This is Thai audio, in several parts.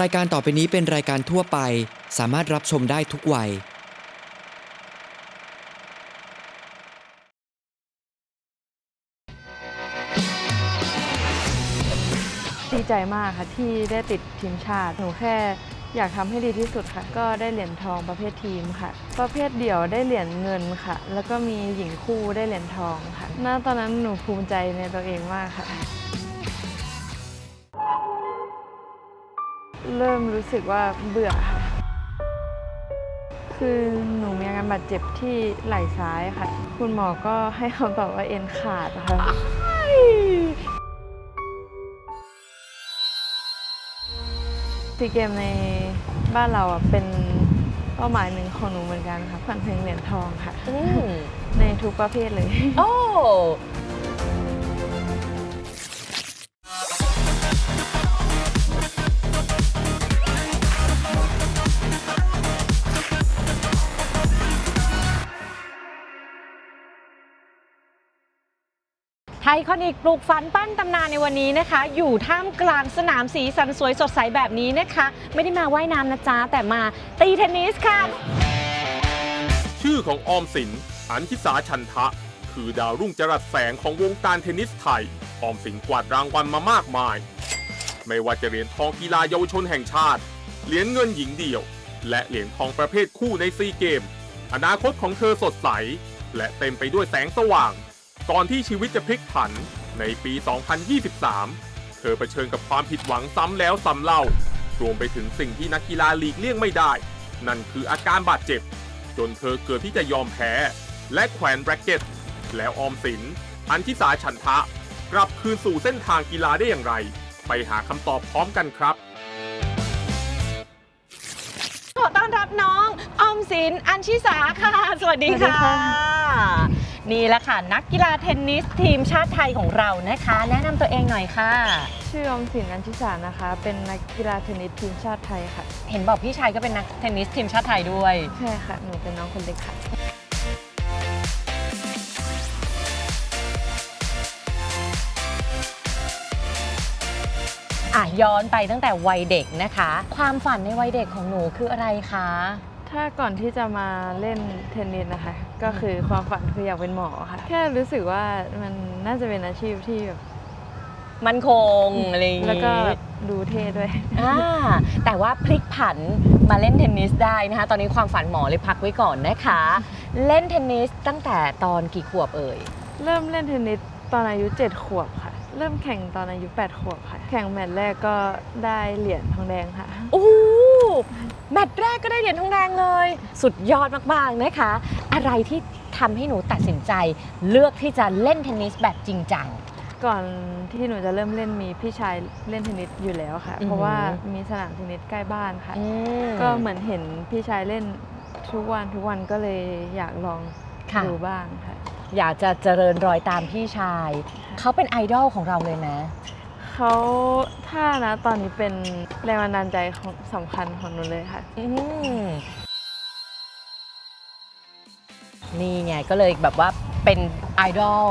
รายการต่อไปนี้เป็นรายการทั่วไป สามารถรับชมได้ทุกวัย ดีใจมากค่ะที่ได้ติดทีมชาติ หนูแค่อยากทำให้ดีที่สุดค่ะ ก็ได้เหรียญทองประเภททีมค่ะ ประเภทเดี่ยวได้เหรียญเงินค่ะ แล้วก็มีหญิงคู่ได้เหรียญทองค่ะณตอนนั้นหนูภูมิใจในตัวเองมากค่ะ เริ่มรู้สึกว่าเบื่อค่ะ คือหนูมีอาการบาดเจ็บที่ไหล่ซ้ายค่ะ คุณหมอก็ให้คำตอบว่าเอ็นขาดค่ะ ซีเกมในบ้านเราอะเป็นเป้าหมายหนึ่งของหนูเหมือนกันค่ะฝันถึงเหรียญทองค่ะอืมในทุกประเภทเลย โอ้ ไทยคอนิกปลูกฝันปั้นตำนานในวันนี้นะคะ อยู่ท่ามกลางสนามสีสันสวยสดใสแบบนี้นะคะ ไม่ได้มาว่ายน้ำนะจ๊ะ แต่มาตีเทนนิสค่ะ ชื่อของออมสิน อันทิสาชันทะ คือดาวรุ่งจรัสแสงของวงการเทนนิสไทย ออมสินกวาดรางวัลมามากมาย ไม่ว่าจะเหรียญทองกีฬาเยาวชนแห่งชาติ เหรียญเงินหญิงเดี่ยว และเหรียญทองประเภทคู่ในซีเกม อนาคตของเธอสดใส และเต็มไปด้วยแสงสว่าง ก่อนที่ชีวิตจะพลิกผันในปี 2023 เธอเผชิญกับความผิดหวังซ้ำแล้วซ้ำเล่ารวมไปถึงสิ่งที่นักกีฬาหลีกเลี่ยงไม่ได้ นั่นคืออาการบาดเจ็บ จนเธอเกือบที่จะยอมแพ้ และแขวนแร็กเก็ต แล้วออมสิน อันทิสาฉันทะ กลับคืนสู่เส้นทางกีฬาได้อย่างไร ไปหาคำตอบพร้อมกันครับ ขอต้อนรับน้องออมสินอัญชิสาค่ะสวัสดีค่ะ สวัสดีค่ะ นี่แหละค่ะนักกีฬาเทนนิสทีมชาติไทยของเรานะคะ แนะนำตัวเองหน่อยค่ะ ชื่ออมสินอัญชิสานะคะ เป็นนักกีฬาเทนนิสทีมชาติไทยค่ะ เห็นบอกพี่ชายก็เป็นนักเทนนิสทีมชาติไทยด้วย ใช่ค่ะ หนูเป็นน้องคนเล็กค่ะ อะย้อนไปตั้งแต่วัยเด็กนะคะ ความฝันในวัยเด็กของหนูคืออะไรคะ ถ้าก่อนที่จะมาเล่นเทนนิสนะคะ ก็คือความฝันคืออยากเป็นหมอค่ะ แค่รู้สึกว่ามันน่าจะเป็นอาชีพที่แบบมันคงอะไรอย่างงี้แล้วก็แบบดูเท่ด้วยอ่าแต่ว่าพลิกผันมาเล่นเทนนิสได้นะคะ ตอนนี้ความฝันหมอเลยพักไว้ก่อนนะคะ เล่นเทนนิสตั้งแต่ตอนกี่ขวบเอ่ย เริ่มเล่นเทนนิสตอนอายุ 7 ขวบค่ะ เริ่มแข่งตอนอายุ8ขวบค่ะ แข่งแมตช์แรกก็ได้เหรียญทองแดงค่ะ โอ้แมตช์แรกก็ได้เหรียญทองแดงเลย สุดยอดมากๆนะคะ อะไรที่ทำให้หนูตัดสินใจ เลือกที่จะเล่นเทนนิสแบบจริงจัง ก่อนที่หนูจะเริ่มเล่นมีพี่ชายเล่นเทนนิสอยู่แล้วค่ะ อือหือ เพราะว่ามีสนามเทนนิสใกล้บ้านค่ะอืมก็เหมือนเห็นพี่ชายเล่นทุกวันทุกวันก็เลยอยากลองค่ะ ดูบ้างค่ะ อยากจะเจริญรอยตามพี่ชาย เขาเป็นไอดอลของเราเลยนะ เขาถ้านะตอนนี้เป็นแรงบันดาลใจของสำคัญของหนูเลยค่ะ อืมนี่ไงก็เลยแบบว่าเป็นไอดอล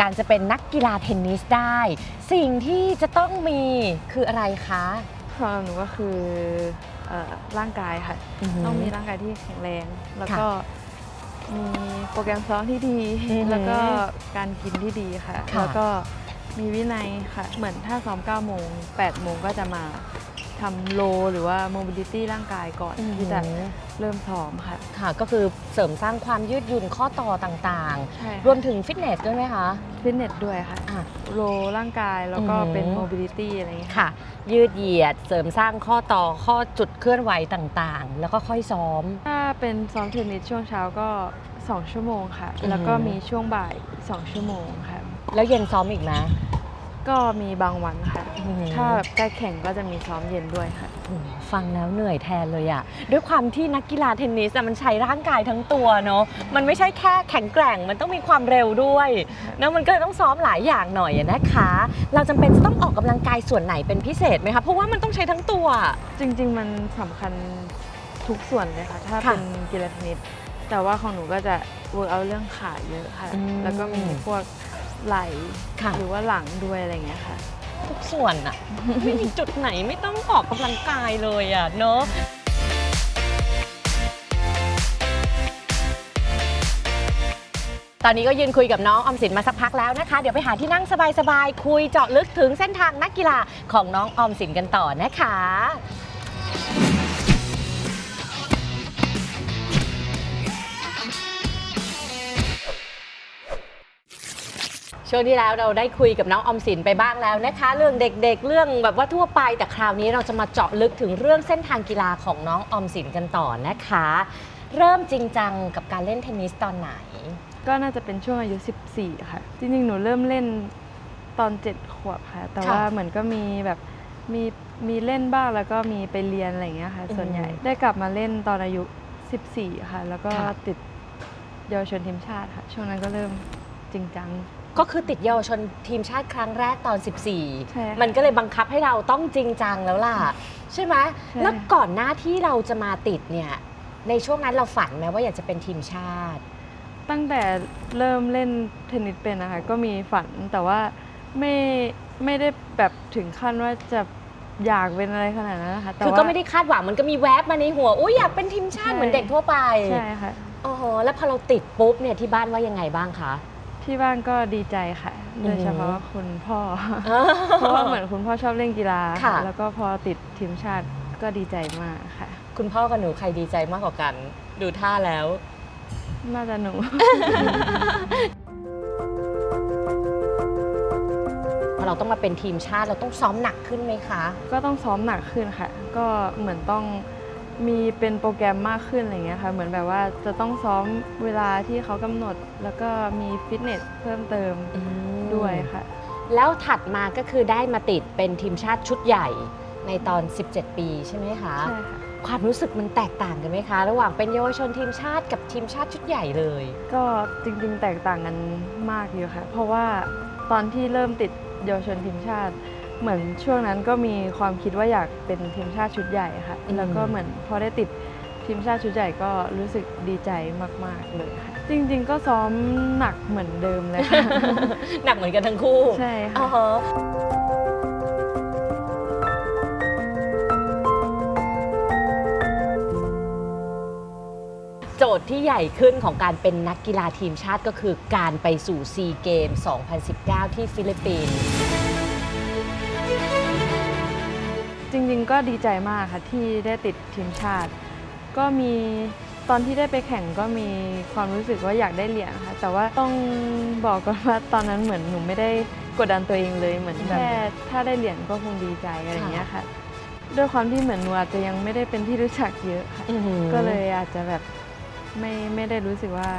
การจะเป็นนักกีฬาเทนนิสได้ สิ่งที่จะต้องมีคืออะไรคะสำหรับหนูก็คือเอ่อร่างกายค่ะ ต้องมีร่างกายที่แข็งแรง แล้วก็ มีโปรแกรมซ้อมที่ดี อือหือแล้วก็การกินที่ดีค่ะ ค่ะ แล้วก็มีวินัยค่ะ เหมือนถ้าซ้อม9โมง8โมงก็จะมา ทำโลหรือว่าโมบิลิตี้ร่างกายก่อนที่จะเริ่มซ้อมค่ะ ค่ะ ก็คือเสริมสร้างความยืดหยุ่นข้อต่อต่างใช่ๆ รวมถึงฟิตเนสด้วยไหมคะ ฟิตเนสด้วยค่ะ อะ โลร่างกายแล้วก็อือหือเป็นโมบิลิตี้อะไรอย่างเงี้ยค่ะ ยืดเหยียดเสริมสร้างข้อต่อข้อจุดเคลื่อนไหวต่างๆ แล้วก็ค่อยซ้อม ถ้าเป็นซ้อมเทนนิสช่วงเช้าก็ 2 ชั่วโมงค่ะ อือหือ แล้วก็มีช่วงบ่าย 2 ชั่วโมงค่ะ แล้วเย็นซ้อมอีกไหม ก็มีบางวันค่ะ อือหือถ้าแบบใกล้แข่งก็จะมีซ้อมเย็นด้วยค่ะ โอ้โหฟังแล้วเหนื่อยแทนเลยอะด้วยความที่นักกีฬาเทนนิสอะมันใช้ร่างกายทั้งตัวเนาะมันไม่ใช่แค่แข็งแกร่ง มันต้องมีความเร็วด้วยนะมันก็เลยต้องซ้อมหลายอย่างหน่อยอะนะคะ เราจำเป็นจะต้องออกกำลังกายส่วนไหนเป็นพิเศษไหมคะเพราะว่ามันต้องใช้ทั้งตัว จริง ๆ มันสำคัญทุกส่วนเลยค่ะ ถ้าค่ะเป็นกีฬาเทนนิสแต่ว่าของหนูก็จะเวิร์กเอาเรื่องขาเยอะค่ะ อืม แล้วก็มีพวก ไหล่ค่ะ หรือว่าหลังด้วยอะไรอย่างเงี้ยค่ะโทุกส่วนอะไม่มีจุดไหนไม่ต้องออกกำลังกายเลยอะเนาะตอนนี้ก็ยืนคุยกับน้องออมสินมาสักพักแล้วนะคะ เดี๋ยวไปหาที่นั่งสบายๆคุยเจาะลึกถึงเส้นทางนักกีฬาของน้องออมสินกันต่อนะคะ ช่วงที่แล้วเราได้คุยกับน้องออมสินไปบ้างแล้วนะคะ เรื่องเด็กๆ เรื่องแบบว่าทั่วไปแต่คราวนี้เราจะมาเจาะลึกถึงเรื่องเส้นทางกีฬาของน้องออมสินกันต่อนะคะ เริ่มจริงจังกับการเล่นเทนนิสตอนไหน ก็น่าจะเป็นช่วงอายุ 14 ค่ะ จริงๆ หนูเริ่มเล่นตอน 7 ขวบค่ะ แต่ค่ะว่าเหมือนก็มีแบบมีมีเล่นบ้างแล้วก็มีไปเรียนอะไรอย่างเงี้ยค่ะ อืมส่วนใหญ่ได้กลับมาเล่นตอนอายุ 14 ค่ะ แล้วก็ค่ะ ติดเยาวชนทีมชาติค่ะ ช่วงนั้นก็เริ่มจริงจัง ก็คือติดเยาวชนทีมชาติครั้งแรกตอน ใช่ค่ะ14 มันก็เลยบังคับให้เราต้องจริงจังแล้วล่ะ ใช่ไหมใช่ แล้วก่อนหน้าที่เราจะมาติดเนี่ย ในช่วงนั้นเราฝันไหมว่าอยากจะเป็นทีมชาติ ตั้งแต่เริ่มเล่นเทนนิสเป็นนะคะก็มีฝันแต่ว่าไม่ไม่ได้แบบถึงขั้นว่าจะอยากเป็นอะไรขนาดนั้นนะคะแต่คือว่า ก็ไม่ได้คาดหวังมันก็มีแวบมาในหัวอุ้ยอยากเป็นทีมชาติใช่ เหมือนเด็กทั่วไปใช่ค่ะอ๋อแล้วพอเราติดปุ๊บเนี่ยที่บ้านว่ายังไงบ้างคะ ที่บ้านก็ดีใจค่ะอือหือโดยเฉพาะคุณพ่อ เพราะว่าเหมือนคุณพ่อชอบเล่นกีฬาค่ะ แล้วก็พอติดทีมชาติก็ดีใจมากค่ะ คุณพ่อกับหนูใครดีใจมากกว่ากัน ดูท่าแล้ว น่าจะหนู พอเราต้องมาเป็นทีมชาติเราต้องซ้อมหนักขึ้นไหมคะ ก็ต้องซ้อมหนักขึ้นค่ะ ก็เหมือนต้อง มีเป็นโปรแกรมมากขึ้นอะไรเงี้ยค่ะ เหมือนแบบว่าจะต้องซ้อมเวลาที่เขากำหนด แล้วก็มีฟิตเนสเพิ่มเติมด้วยค่ะ แล้วถัดมาก็คือได้มาติดเป็นทีมชาติชุดใหญ่ในตอน 17 ปีใช่ไหมคะ ใช่ค่ะ ความรู้สึกมันแตกต่างกันไหมคะ ระหว่างเป็นเยาวชนทีมชาติกับทีมชาติชุดใหญ่เลย ก็จริงๆ แตกต่างกันมากอยู่ค่ะ เพราะว่าตอนที่เริ่มติดเยาวชนทีมชาติ เหมือนช่วงนั้นก็มีความคิดว่าอยากเป็นทีมชาติชุดใหญ่ค่ะอืมแล้วก็เหมือนพอได้ติดทีมชาติชุดใหญ่ก็รู้สึกดีใจมาก ๆ เลยค่ะ จริง ๆ ก็ซ้อมหนักเหมือนเดิมเลยค่ะ หนักเหมือนกันทั้งคู่ ใช่อ๋อค่ะฮะโจทย์ที่ใหญ่ขึ้นของการเป็นนักกีฬาทีมชาติก็คือการไปสู่ซีเกม 2019 ที่ฟิลิปปินส์ จริงๆ ก็ดีใจมากค่ะที่ได้ติดทีมชาติ ก็มีตอนที่ได้ไปแข่งก็มีความรู้สึกว่าอยากได้เหรียญค่ะแต่ว่าต้องบอกก่อนว่าตอนนั้นเหมือนหนูไม่ได้กดดันตัวเองเลยเหมือนแค่ถ้าได้เหรียญก็คงดีใจอะไรอย่างเงี้ยค่ะ ด้วยความที่เหมือนหนูอาจจะยังไม่ได้เป็นที่รู้จักเยอะค่ะอื้อหือก็เลยอาจจะแบบไม่ไม่ได้รู้สึกว่า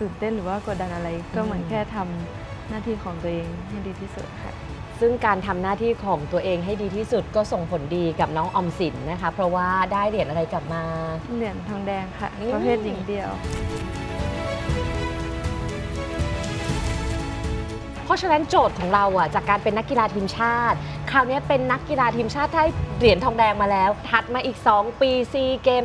ตื่นเต้นหรือว่ากดดันอะไร ก็เหมือนอืมแค่ทำหน้าที่ของตัวเองให้ดีที่สุดค่ะ ซึ่งการทำหน้าที่ของตัวเองให้ดีที่สุดก็ส่งผลดีกับน้องออมสินนะคะ เพราะว่าได้เหรียญอะไรกลับมา เหรียญทองแดงค่ะอืม ประเภทหญิงเดียว เพราะฉะนั้นโจทย์ของเราอะจากการเป็นนักกีฬาทีมชาติ คราวนี้เป็นนักกีฬาทีมชาติได้เหรียญทองแดงมาแล้ว ถัดมาอีก 2 ปีซีเกม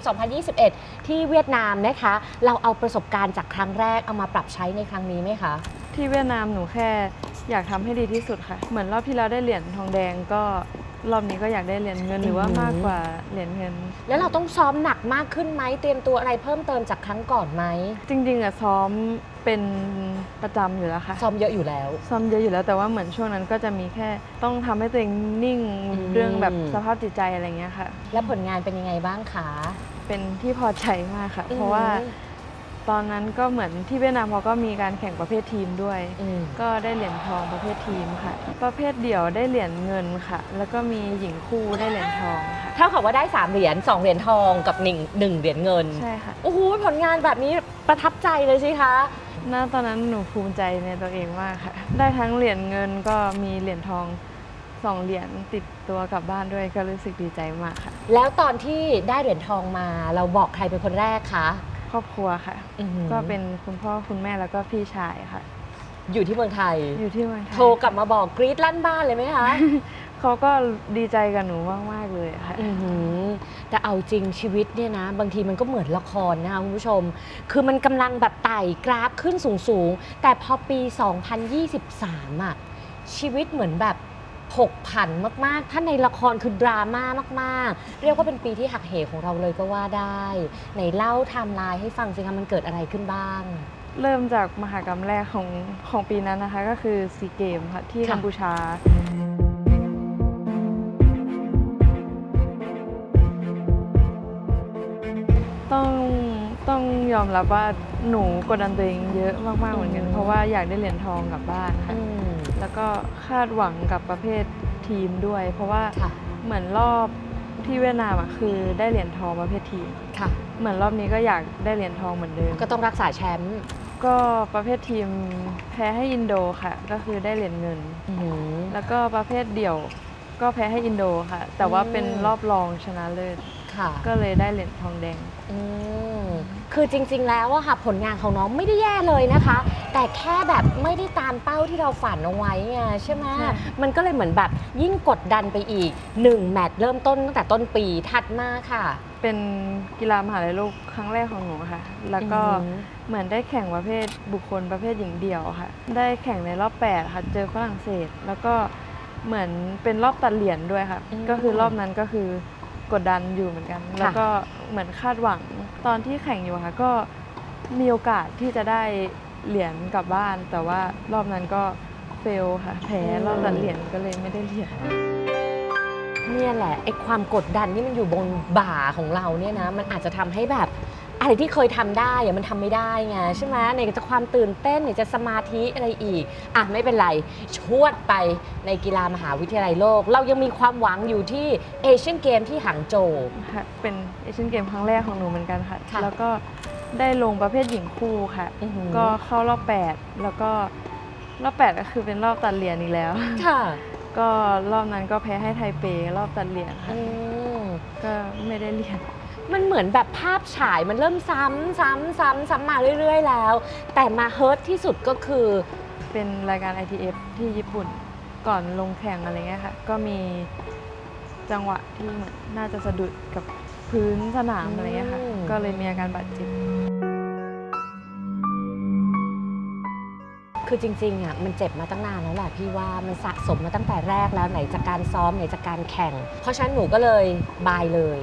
2021 ที่เวียดนามนะคะ เราเอาประสบการณ์จากครั้งแรกเอามาปรับใช้ในครั้งนี้ไหมคะ ที่เวียดนามหนูแค่อยากทำให้ดีที่สุดค่ะ เหมือนรอบที่แล้วได้เหรียญทองแดงก็รอบนี้ก็อยากได้เหรียญเงินหรือว่าอือหือมากกว่าเหรียญเงิน แล้วเราต้องซ้อมหนักมากขึ้นไหมเตรียมตัวอะไรเพิ่มเติมจากครั้งก่อนไหมจริงๆอะซ้อมเป็นประจำอยู่แล้วค่ะซ้อมเยอะอยู่แล้ว ซ้อมเยอะอยู่แล้วแต่ว่าเหมือนช่วงนั้นก็จะมีแค่ต้องทำให้ตัวเองนิ่งอืมเรื่องแบบสภาพจิตใจอะไรเงี้ยค่ะ แล้วผลงานเป็นยังไงบ้างคะเป็นที่พอใจมากค่ะ เพราะว่า ตอนนั้นก็เหมือนที่เวียดนามเขาก็มีการแข่งประเภททีมด้วย อืมก็ได้เหรียญทองประเภททีมค่ะ ประเภทเดี่ยวได้เหรียญเงินค่ะ แล้วก็มีหญิงคู่ได้เหรียญทองค่ะ เท่ากับว่าได้ 3 เหรียญ2เหรียญทองกับ1 1เหรียญเงิน ใช่ค่ะ โอ้โหผลงานแบบนี้ประทับใจเลยสิคะ ณตอนนั้นหนูภูมิใจในตัวเองมากค่ะ ได้ทั้งเหรียญเงินก็มีเหรียญทองสองเหรียญติดตัวกลับบ้านด้วยก็รู้สึกดีใจมากค่ะ แล้วตอนที่ได้เหรียญทองมาเราบอกใครเป็นคนแรกคะ ครอบครัวค่ะ อื้อหือก็เป็นคุณพ่อคุณแม่แล้วก็พี่ชายค่ะ อยู่ที่เมืองไทย อยู่ที่เมืองไทยโทรกลับมาบอกกรี๊ดลั่นบ้านเลยไหมคะ เขาก็ดีใจกับหนูมากๆเลยค่ะ อื้อหือแต่เอาจริงชีวิตเนี่ยนะ บางทีมันก็เหมือนละครนะคะคุณผู้ชม คือมันกำลังแบบไต่กราฟขึ้นสูง ๆ แต่พอปี 2023 อะ ชีวิตเหมือนแบบ ผกผันมาก ๆ ถ้าในละครคือดราม่ามาก ๆ เรียกว่าเป็นปีที่หักเหของเราเลยก็ว่าได้ไหนเล่าไทม์ไลน์ให้ฟังสิคะมันเกิดอะไรขึ้นบ้าง เริ่มจากมหากรรมแรกของของปีนั้นนะคะ ก็คือซีเกมค่ะที่ค่ะ กัมพูชา ต้องต้องยอมรับว่าหนูกดดันตัวเองเยอะมาก ๆ เหมือนกัน เพราะว่าอยากได้เหรียญทองกลับบ้านค่ะ อืม แล้วก็คาดหวังกับประเภททีมด้วย เพราะว่าค่ะ เหมือนรอบที่เวียดนามอะคือได้เหรียญทองประเภททีม ค่ะ เหมือนรอบนี้ก็อยากได้เหรียญทองเหมือนเดิมก็ต้องรักษาแชมป์ก็ประเภททีมแพ้ให้อินโดค่ะ ก็คือได้เหรียญเงิน อื้อหือแล้วก็ประเภทเดี่ยวก็แพ้ให้อินโดค่ะ แต่ว่าอืมเป็นรอบรองชนะเลิศ ค่ะ ก็เลยได้เหรียญทองแดง อืมคือจริง ๆ แล้วอะค่ะผลงานของน้องไม่ได้แย่เลยนะคะ แต่แค่แบบไม่ได้ตามเป้าที่เราฝันเอาไว้ไงใช่ไหมใช่ มันก็เลยเหมือนแบบยิ่งกดดันไปอีก1แมตช์เริ่มต้นตั้งแต่ต้นปีถัดมาค่ะเป็นกีฬามหาลัยโลกครั้งแรกของหนูค่ะ แล้วก็อืมเหมือนได้แข่งประเภทบุคคลประเภทหญิงเดี่ยวค่ะ ได้แข่งในรอบ8ค่ะ เจอฝรั่งเศส แล้วก็เหมือนเป็นรอบตัดเหรียญด้วยค่ะอืมก็คือรอบนั้นก็คือ กดดันอยู่เหมือนกัน แล้วก็เหมือนคาดหวังตอนที่แข่งอยู่ค่ะก็มีโอกาสที่จะได้เหรียญกลับบ้าน แต่ว่ารอบนั้นก็เฟลค่ะแพ้รอบตัดเหรียญก็เลยไม่ได้เหรียญเนี่ยแหละไอ้ความกดดันที่มันอยู่บนบ่าของเราเนี่ยนะ มันอาจจะทำให้แบบ อะไรที่เคยทำได้อะมันทำไม่ได้ไงใช่ไหมไหนจะความตื่นเต้นไหนจะสมาธิอะไรอีกอะไม่เป็นไรชวดไปในกีฬามหาวิทยาลัยโลก เรายังมีความหวังอยู่ที่เอเชียนเกมที่หางโจวค่ะเป็นเอเชียนเกมครั้งแรกของหนูเหมือนกันค่ะค่ะแล้วก็ได้ลงประเภทหญิงคู่ค่ะอือหือก็เข้ารอบ 8 แล้วก็รอบ 8 ก็คือเป็นรอบตัดเหรียญอีกแล้วค่ะ ก็รอบนั้นก็แพ้ให้ไทเปรอบตัดเหรียญค่ะอืมก็ไม่ได้เหรียญ มันเหมือนแบบภาพฉายมันเริ่มซ้ำซ้ำซ้ำซ้ำมาเรื่อย ๆ แล้ว แต่มาเฮิร์ตที่สุดก็คือ เป็นรายการ ITF ที่ญี่ปุ่นก่อนลงแข่งอะไรเงี้ยค่ะ ก็มีจังหวะที่เหมือนน่าจะสะดุดกับพื้นสนามอะไรเงี้ยค่ะ อืม ก็เลยมีอาการบาดเจ็บ คือจริงๆอะมันเจ็บมาตั้งนานแล้วแหละพี่ว่ามันสะสมมาตั้งแต่แรกแล้วไหนจากการซ้อมไหนจากการแข่ง เพราะฉะนั้นหนูก็เลยบายเลย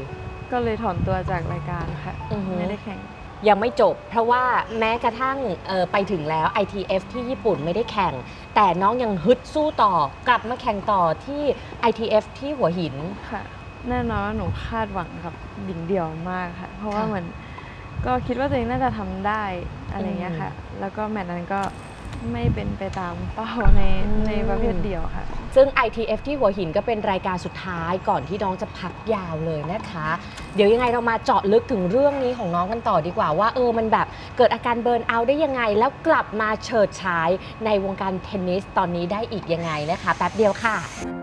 ก็เลยถอนตัวจากรายการค่ะ อือหือไม่ได้แข่ง ยังไม่จบ เพราะว่าแม้กระทั่งเอ่อไปถึงแล้ว ITF ที่ญี่ปุ่นไม่ได้แข่ง แต่น้องยังฮึดสู้ต่อกลับมาแข่งต่อที่ ITF ที่หัวหิน ค่ะแน่นอนว่าหนูคาดหวังกับหญิงเดี่ยวมากค่ะ เพราะว่าค่ะเหมือนก็คิดว่าตัวเองน่าจะทำได้อะไรเงี้ยค่ะ แล้วก็แมตช์นั้นก็ ไม่เป็นไปตามเป้าในอืมในประเภทเดี่ยวค่ะ ซึ่ง ITF ที่หัวหินก็เป็นรายการสุดท้ายก่อนที่น้องจะพักยาวเลยนะคะ เดี๋ยวยังไงเรามาเจาะลึกถึงเรื่องนี้ของน้องกันต่อดีกว่าว่าเออมันแบบเกิดอาการเบิร์นเอาท์ได้ยังไง แล้วกลับมาเฉิดฉายในวงการเทนนิสตอนนี้ได้อีกยังไงนะคะ แป๊บเดียวค่ะ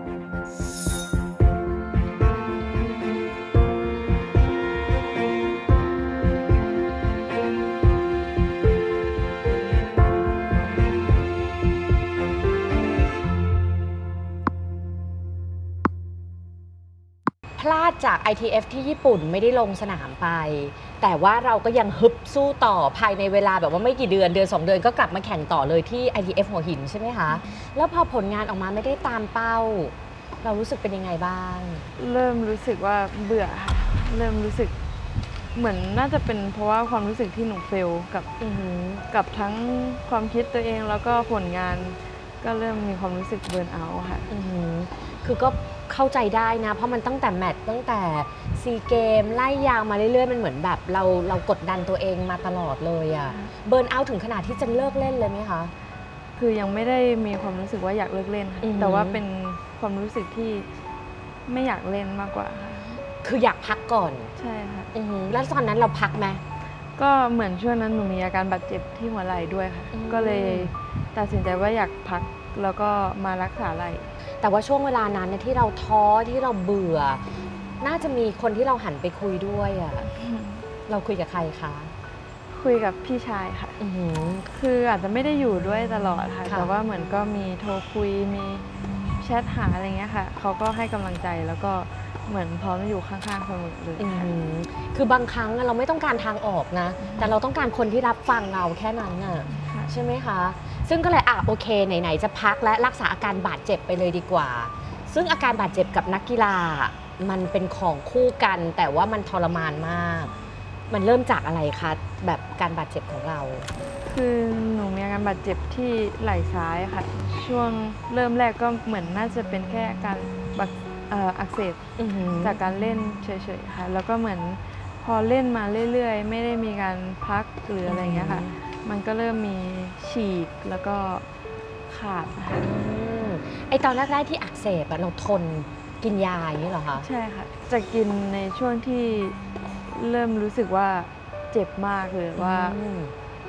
ลาดจาก ITF ที่ญี่ปุ่นไม่ได้ลงสนามไป แต่ว่าเราก็ยังฮึบสู้ต่อภายในเวลาแบบว่าไม่กี่เดือนเดือน 2 เดือนก็กลับมาแข่งต่อเลยที่ ITF หัวหินใช่ไหมคะ แล้วพอผลงานออกมาไม่ได้ตามเป้า เรารู้สึกเป็นยังไงบ้าง เริ่มรู้สึกว่าเบื่อค่ะ เริ่มรู้สึกเหมือนน่าจะเป็นเพราะว่าความรู้สึกที่หนูเฟลกับอือหือกับทั้งความคิดตัวเองแล้วก็ผลงานก็เริ่มมีความรู้สึกเบิร์นเอาท์ค่ะอือหือคือก็ เข้าใจได้นะ เพราะมันตั้งแต่แมตช์ตั้งแต่ซีเกมไล่ยาวมาเรื่อยๆ มันเหมือนแบบเราเรากดดันตัวเองมาตลอดเลยอะเบิร์นเอาท์ถึงขนาดที่จะเลิกเล่นเลยไหมคะ คือยังไม่ได้มีความรู้สึกว่าอยากเลิกเล่นค่ะอือหือ แต่ว่าเป็นความรู้สึกที่ไม่อยากเล่นมากกว่าค่ะคืออยากพักก่อนใช่ค่ะ อือหือแล้วตอนนั้นเราพักไหม ก็เหมือนช่วงนั้นหนูมีอาการบาดเจ็บที่หัวไหล่ด้วยค่ะ อืม ก็เลยตัดสินใจว่าอยากพักแล้วก็มารักษาไหล่ แต่ว่าช่วงเวลานั้นเนี่ยที่เราท้อที่เราเบื่อ น่าจะมีคนที่เราหันไปคุยด้วยอะเราคุยกับใครคะคุยกับพี่ชายค่ะ อือหือ คืออาจจะไม่ได้อยู่ด้วยตลอดค่ะ ค่ะ แต่ว่าเหมือนก็มีโทรคุย มีแชทหาอะไรเงี้ยค่ะ เขาก็ให้กำลังใจแล้วก็เหมือนพร้อมจะอยู่ข้างๆเสมอเลยอือค่ะหือคือบางครั้งอะเราไม่ต้องการทางออกนะ แต่เราต้องการคนที่รับฟังเราแค่นั้นน่ะ ค่ะ ใช่ไหมคะ ซึ่งก็เลยอะโอเคไหนๆจะพักและรักษาอาการบาดเจ็บไปเลยดีกว่า ซึ่งอาการบาดเจ็บกับนักกีฬา มันเป็นของคู่กัน แต่ว่ามันทรมานมาก มันเริ่มจากอะไรคะแบบการบาดเจ็บของเรา คือหนูมีอาการบาดเจ็บที่ไหล่ซ้ายค่ะ ช่วงเริ่มแรกก็เหมือนน่าจะเป็นแค่อาการบักเอ่ออักเสบอือหือ จากการเล่นเฉยๆค่ะ แล้วก็เหมือนพอเล่นมาเรื่อยๆ ไม่ได้มีการพักหรืออะไรเงี้ยค่ะมั นก็เริ่มมีฉีกแล้วก็ขาดนะคะอืมไอตอนแรกๆที่อักเสบอะเราทนกินยาอย่างนี้เหรอคะ ใช่ค่ะ จะกินในช่วงที่เริ่มรู้สึกว่าเจ็บมากหรือว่าอืม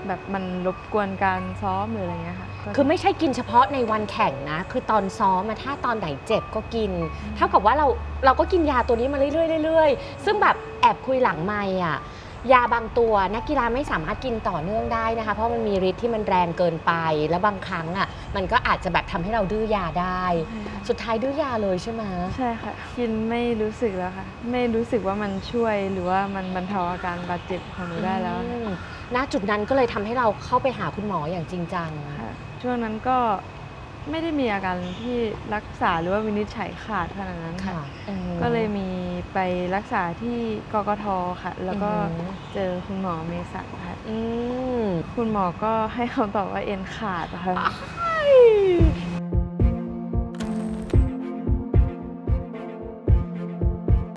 แบบมันรบกวนการซ้อมหรืออะไรเงี้ยค่ะก็คือไม่ใช่กินเฉพาะในวันแข่งนะ คือตอนซ้อมมาถ้าตอนไหนเจ็บก็กิน เท่ากับว่าเราเราก็กินยาตัวนี้มาเรื่อยๆเรื่อยๆซึ่งแบบแอบคุยหลังไม่อะ ยาบางตัวนักกีฬาไม่สามารถกินต่อเนื่องได้นะคะ เพราะมันมีฤทธิ์ที่มันแรงเกินไป แล้วบางครั้งอะมันก็อาจจะแบบทำให้เราดื้อยาได้ สุดท้ายดื้อยาเลยใช่ไหมใช่ค่ะ กินไม่รู้สึกแล้วค่ะ ไม่รู้สึกว่ามันช่วยหรือว่ามันบรรเทาอาการบาดเจ็บของหนูได้แล้วอืมณจุดนั้นก็เลยทำให้เราเข้าไปหาคุณหมออย่างจริงจังค่ะช่วงนั้นก็ ไม่ได้มีอาการที่รักษาหรือว่าวินิจฉัยขาดขนาดนั้นค่ะค่ะ อืม ก็เลยมีไปรักษาที่กกทค่ะ แล้วก็อือหือ เจอคุณหมอเมสันค่ะ อืมคุณหมอก็ให้คำตอบว่าเอ็นขาดค่ะ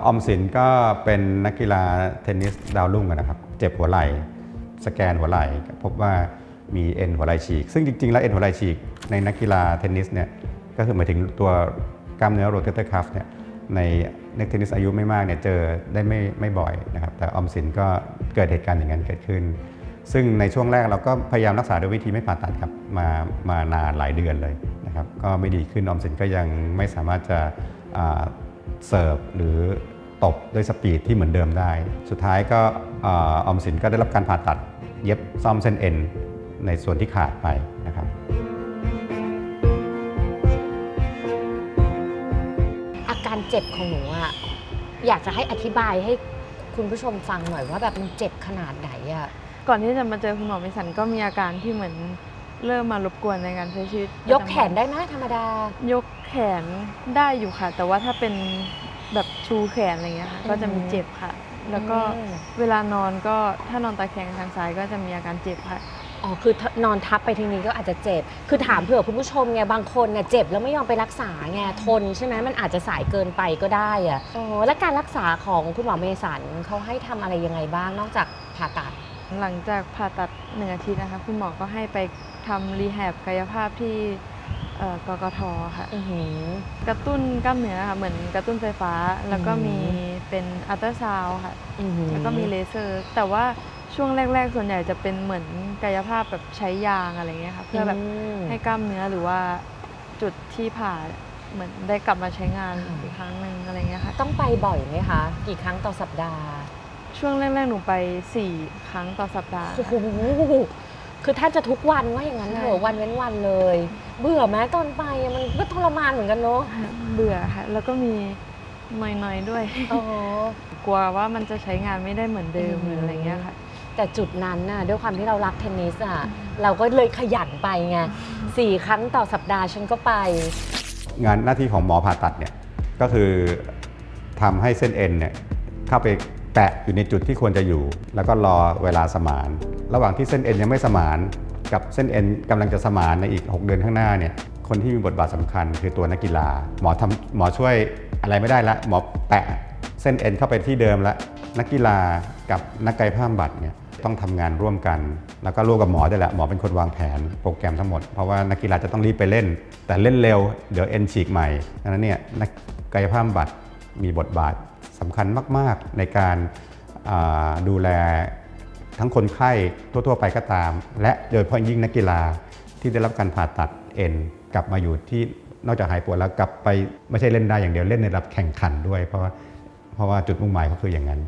ออมสินก็เป็นนักกีฬาเทนนิสดาวรุ่งอะนะครับ เจ็บหัวไหล่ สแกนหัวไหล่พบว่า มีเอ็นหัวไหล่ฉีก ซึ่งจริง ๆ แล้วเอ็นหัวไหล่ฉีก ในนักกีฬาเทนนิสเนี่ยก็คือหมายถึงตัวกล้ามเนื้อโรเตเตอร์คัฟเนี่ยในนักเทนนิสอายุไม่มากเนี่ยเจอได้ไม่ไม่บ่อยนะครับแต่ออมสินก็เกิดเหตุการณ์อย่างนั้นเกิดขึ้น ซึ่งในช่วงแรกเราก็พยายามรักษาโดยวิธีไม่ผ่าตัดครับมามานานหลายเดือนเลยนะครับก็ไม่ดีขึ้นออมสินก็ยังไม่สามารถจะเสิร์ฟหรือตบด้วยสปีดที่เหมือนเดิมได้ สุดท้ายก็ออมสินก็ได้รับการผ่าตัดเย็บซ่อมเส้นเอ็น ในส่วนที่ขาดไปนะครับอาการเจ็บของหนูอะอยากจะให้อธิบายให้คุณผู้ชมฟังหน่อยว่าแบบมันเจ็บขนาดไหนอะก่อนที่จะมาเจอคุณหมอเมสันก็มีอาการที่เหมือนเริ่มมารบกวนในการใช้ชีวิตยกแขนได้ไหมธรรมดา ยกแขนได้อยู่ค่ะ แต่ว่าถ้าเป็นแบบชูแขนอะไรเงี้ยค่ะอือฮึก็จะมีเจ็บค่ะ แล้วก็อืม เวลานอนก็ถ้านอนตะแคงทางซ้ายก็จะมีอาการเจ็บค่ะ อ๋อคือถ้านอนทับไปทีนี้ก็อาจจะเจ็บ คือถามเผื่อคุณผู้ชมไงบางคนเนี่ยเจ็บแล้วไม่ยอมไปรักษาไงทนใช่ไหมมันอาจจะสายเกินไปก็ได้อะอ๋อแล้วการรักษาของคุณหมอเมสันเขาให้ทำอะไรยังไงบ้างนอกจากผ่าตัด หลังจากผ่าตัดหนึ่งอาทิตย์นะคะ คุณหมอก็ให้ไปทำรีแฮบกายภาพที่เอ่อกกทค่ะ อือหือ กระตุ้นกล้ามเนื้อค่ะ เหมือนกระตุ้นไฟฟ้า แล้วก็อืม มีเป็นอัลตราซาวด์ค่ะ อือหือแล้วก็มีเลเซอร์ แต่ว่า ช่วงแรก ๆ ส่วนใหญ่จะเป็นเหมือนกายภาพแบบใช้ยางอะไรเงี้ยค่ะเพื่อแบบม ให้กล้ามเนื้อหรือว่าจุดที่ผ่าเหมือนได้กลับมาใช้งานอ่าอีกครั้งหนึ่งอะไรเงี้ยค่ะ ต้องไปบ่อยไหมคะ กี่ครั้งต่อสัปดาห์ ช่วงแรก ๆ หนูไป4ครั้งต่อสัปดาห์ โอ้โห คือถ้าจะทุกวันว่าอย่างนั้นเถใช่อะวันเว้นวันเลย เบื่อไหมตอนไปอะมันก็ทรมานเหมือนกันเนาะเบื่อค่ะ แล้วก็มีหน่อย ๆ ด้วย อ๋อ กลัวว่ามันจะใช้งานไม่ได้เหมือนเดิมอืม หรืออะไรเงี้ยค่ะ แต่จุดนั้นน่ะด้วยความที่เรารักเทนนิสอะเราก็เลยขยันไปไงสี่ครั้งต่อสัปดาห์ฉันก็ไป งานหน้าที่ของหมอผ่าตัดเนี่ยก็คือทำให้เส้นเอ็นเนี่ยเข้าไปแตะอยู่ในจุดที่ควรจะอยู่ แล้วก็รอเวลาสมาน ระหว่างที่เส้นเอ็นยังไม่สมาน กับเส้นเอ็นกำลังจะสมานในอีก 6 เดือนข้างหน้าเนี่ยคนที่มีบทบาทสำคัญคือตัวนักกีฬา หมอทำหมอช่วยอะไรไม่ได้ละหมอแปะเส้นเอ็นเข้าไปที่เดิมละนักกีฬากับนักกายภาพบำบัดเนี่ย ต้องทำงานร่วมกัน แล้วก็ร่วมกับหมอด้วยแหละหมอเป็นคนวางแผนโปรแกรมทั้งหมด เพราะว่านักกีฬาจะต้องรีบไปเล่น แต่เล่นเร็วเดี๋ยวเอ็นฉีกใหม่ดังนั้นเนี่ยนักกายภาพบำบัดมีบทบาทสำคัญมาก ๆ ในการดูแลทั้งคนไข้ทั่ว ๆ ไปก็ตาม และโดยเฉพาะยิ่งนักกีฬาที่ได้รับการผ่าตัดเอ็นกลับมาอยู่ที่นอกจากหายปวดแล้วกลับไปไม่ใช่เล่นได้อย่างเดียวเล่นในระดับแข่งขันด้วย เพราะว่าเพราะว่าจุดมุ่งหมายเขาคืออย่างนั้น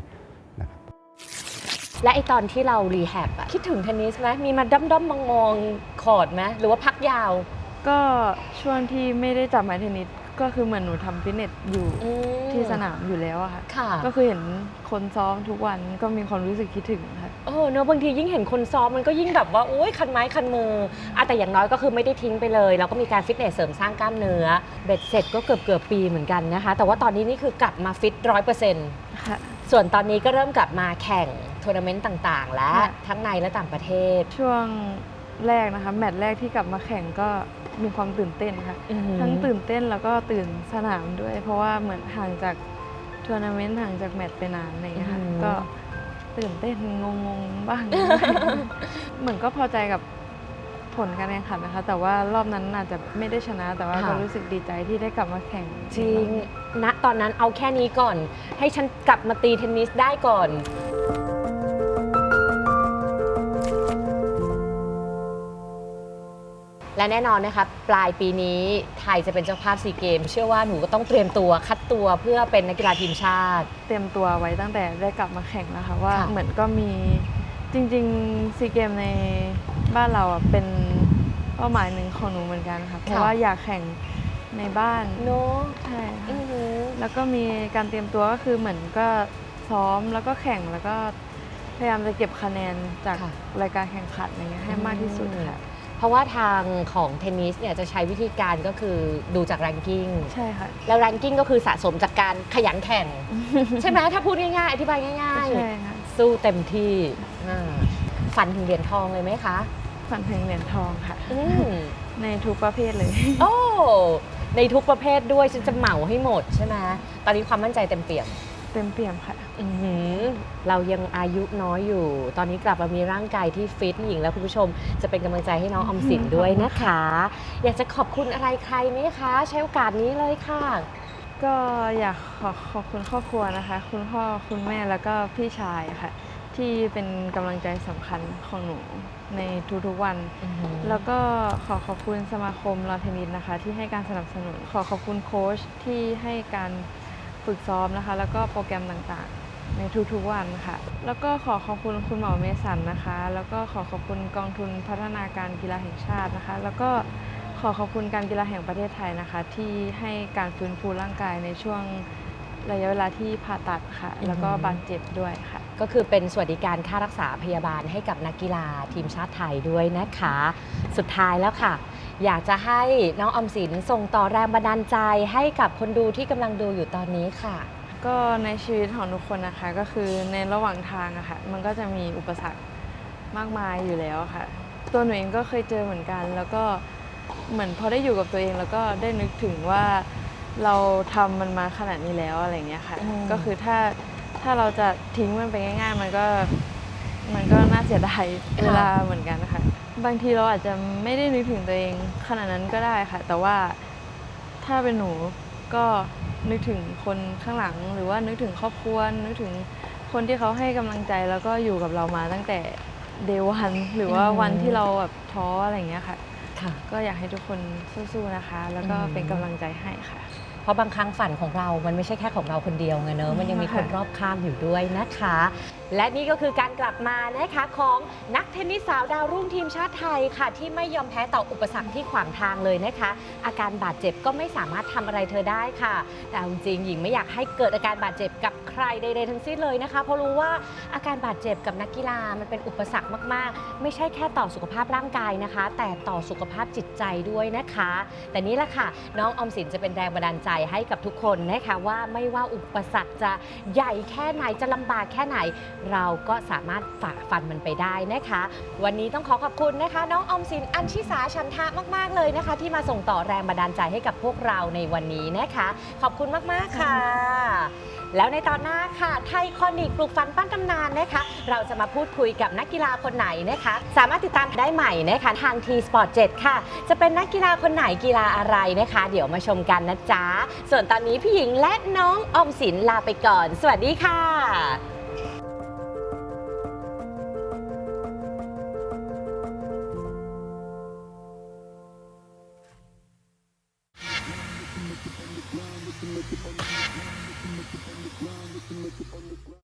และไอตอนที่เรารีแฮบอะคิดถึงเทนนิสไหมมีมาด้อมด้อมมองมองๆคอร์ดไหมหรือว่าพักยาว ก็ช่วงที่ไม่ได้จับไม้เทนนิสก็คือเหมือนหนูทำฟิตเนสอยู่อืมที่สนามอยู่แล้วอะค่ะ ค่ะก็คือเห็นคนซ้อมทุกวันก็มีความรู้สึกคิดถึงค่ะเออเนอะบางทียิ่งเห็นคนซ้อมมันก็ยิ่งแบบว่าโอ๊ยคันไม้คันมืออะแต่อย่างน้อยก็คือไม่ได้ทิ้งไปเลยแล้วก็มีการฟิตเนสเสริมสร้างกล้ามเนื้อเบ็ดเสร็จก็เกือบเกือบๆปีเหมือนกันนะคะ แต่ว่าตอนนี้นี่คือกลับมาฟิตร้อยเปอร์เซ็นต์ ค่ะ ส่วนตอนนี้ก็เริ่มกลับมาแข่ง ทัวร์นาเมนต์ต่างๆ แล้วค่ะ ทั้งในและต่างประเทศช่วงแรกนะคะ แมตช์แรกที่กลับมาแข่งก็มีความตื่นเต้นค่ะ อือหือทั้งตื่นเต้นแล้วก็ตื่นสนามด้วย เพราะว่าเหมือนห่างจากทัวร์นาเมนต์ห่างจากแมตช์ไปนานอะไรอย่างเงี้ยค่ะอืมก็ตื่นเต้นงงๆบ้าง เหมือนก็พอใจกับผลการแข่งขันนะคะ แต่ว่ารอบนั้นอาจจะไม่ได้ชนะ แต่ว่าก็รู้สึกดีใจที่ได้กลับมาแข่งจริงณตอนนั้นเอาแค่นี้ก่อน ให้ฉันกลับมาตีเทนนิสได้ก่อน และแน่นอนนะคะปลายปีนี้ไทยจะเป็นเจ้าภาพซีเกม เชื่อว่าหนูก็ต้องเตรียมตัวคัดตัวเพื่อเป็นนักกีฬาทีมชาติ เตรียมตัวไว้ตั้งแต่ได้กลับมาแข่งแล้วค่ะว่าค่ะ เหมือนก็มีจริงๆซีเกมในบ้านเราอะเป็นเป้าหมายหนึ่งของหนูเหมือนกันค่ะเพราะว่าอยากแข่งในบ้านเนอะใช่ค่ะ อือหือ แล้วก็มีการเตรียมตัวก็คือเหมือนก็ซ้อมแล้วก็แข่งแล้วก็พยายามจะเก็บคะแนนจากค่ะรายการแข่งขันอะไรเงี้ยให้มากที่สุดค่ะ เพราะว่าทางของเทนนิสเนี่ยจะใช้วิธีการก็คือดูจากแรงกิ้งใช่ค่ะ แล้วแรงกิ้งก็คือสะสมจากการขยันแข่ง ใช่ไหมถ้าพูดง่ายๆ อธิบายง่ายใช่ค่ะๆ สู้เต็มที่อ่าฝันถึงเหรียญทองเลยไหมคะฝันถึงเหรียญทองค่ะ อืม ในทุกประเภทเลย โอ้ในทุกประเภทด้วยฉันจะเหมาให้หมดใช่ไหมตอนนี้ความมั่นใจเต็มเปี่ยม เต็มเปี่ยมค่ะ อื้อหือเรายังอายุน้อยอยู่ ตอนนี้กลับมามีร่างกายที่ฟิตหญิงและคุณผู้ชม จะเป็นกำลังใจให้น้องออมสินด้วยนะคะ อยากจะขอบคุณอะไรใครไหมคะ ใช้โอกาสนี้เลยค่ะ ก็อยากขอขอบคุณครอบครัวนะคะ คุณพ่อคุณแม่แล้วก็พี่ชายค่ะ ที่เป็นกำลังใจสำคัญของหนูในทุกๆวัน แล้วก็ขอขอบคุณสมาคมลอนเทนนิสนะคะ ที่ให้การสนับสนุน ขอขอบคุณโค้ชที่ให้การ ฝึกซ้อมนะคะ แล้วก็โปรแกรมต่างๆ ในทุกๆวันค่ะ แล้วก็ขอขอบคุณคุณหมอเมสันนะคะ แล้วก็ขอขอบคุณกองทุนพัฒนาการกีฬาแห่งชาตินะคะ แล้วก็ขอขอบคุณการกีฬาแห่งประเทศไทยนะคะ ที่ให้การฟื้นฟูร่างกายในช่วงระยะเวลาที่ผ่าตัดค่ะ แล้วก็บาดเจ็บด้วยค่ะ ก็คือเป็นสวัสดิการค่ารักษาพยาบาลให้กับนักกีฬาทีมชาติไทยด้วยนะคะ สุดท้ายแล้วค่ะ อยากจะให้น้องออมสินส่งต่อแรงบันดาลใจให้กับคนดูที่กำลังดูอยู่ตอนนี้ค่ะ ก็ในชีวิตของทุกคนนะคะ ก็คือในระหว่างทางอะค่ะมันก็จะมีอุปสรรคมากมายอยู่แล้วค่ะ ตัวหนูเองก็เคยเจอเหมือนกัน แล้วก็เหมือนพอได้อยู่กับตัวเองแล้วก็ได้นึกถึงว่าเราทำมันมาขนาดนี้แล้วอะไรเงี้ยค่ะอืมก็คือถ้า ถ้าเราจะทิ้งมันไปง่าย ๆ มันก็มันก็น่าเสียดายเวลาเหมือนกันนะคะบางทีเราอาจจะไม่ได้นึกถึงตัวเองขนาดนั้นก็ได้ค่ะ แต่ว่าถ้าเป็นหนูก็นึกถึงคนข้างหลัง หรือว่านึกถึงครอบครัวนึกถึงคนที่เขาให้กำลังใจแล้วก็อยู่กับเรามาตั้งแต่เดวันหรือว่าอืมวันที่เราแบบท้ออะไรอย่างเงี้ยค่ะค่ะก็อยากให้ทุกคนสู้ๆนะคะ แล้วก็อืมเป็นกำลังใจให้ค่ะ เพราะบางครั้งฝันของเรา มันไม่ใช่แค่ของเราคนเดียวไงเนอะมันยังมีคนค่ะรอบข้างอยู่ด้วยนะคะ และนี่ก็คือการกลับมานะคะของนักเทนนิสสาวดาวรุ่งทีมชาติไทยค่ะ ที่ไม่ยอมแพ้ต่ออุปสรรคที่ขวางทางเลยนะคะ อาการบาดเจ็บก็ไม่สามารถทำอะไรเธอได้ค่ะ แต่เอาจริงๆหญิงไม่อยากให้เกิดอาการบาดเจ็บกับใครใดๆทั้งสิ้นเลยนะคะ เพราะรู้ว่าอาการบาดเจ็บกับนักกีฬามันเป็นอุปสรรคมากๆ ไม่ใช่แค่ต่อสุขภาพร่างกายนะคะ แต่ต่อสุขภาพจิตใจด้วยนะคะ แต่นี่แหละค่ะ น้องออมสินจะเป็นแรงบันดาลใจให้กับทุกคนนะคะว่าไม่ว่าอุปสรรคจะใหญ่แค่ไหนจะลำบากแค่ไหน เราก็สามารถฝ่าฟันมันไปได้นะคะ วันนี้ต้องขอขอบคุณนะคะ น้องออมสินอัญชิสาชันทะมาก ๆ เลยนะคะ ที่มาส่งต่อแรงบันดาลใจให้กับพวกเราในวันนี้นะคะ ขอบคุณมาก ๆ ค่ะ แล้วในตอนหน้าค่ะ ไทยคอนิกปลูกฟันปั้นตำนานนะคะ เราจะมาพูดคุยกับนักกีฬาคนไหนนะคะ สามารถติดตามได้ใหม่นะคะทาง T Sport 7 ค่ะ จะเป็นนักกีฬาคนไหนกีฬาอะไรนะคะ เดี๋ยวมาชมกันนะจ๊ะส่วนตอนนี้พี่หญิงและน้องอมสินลาไปก่อน สวัสดีค่ะ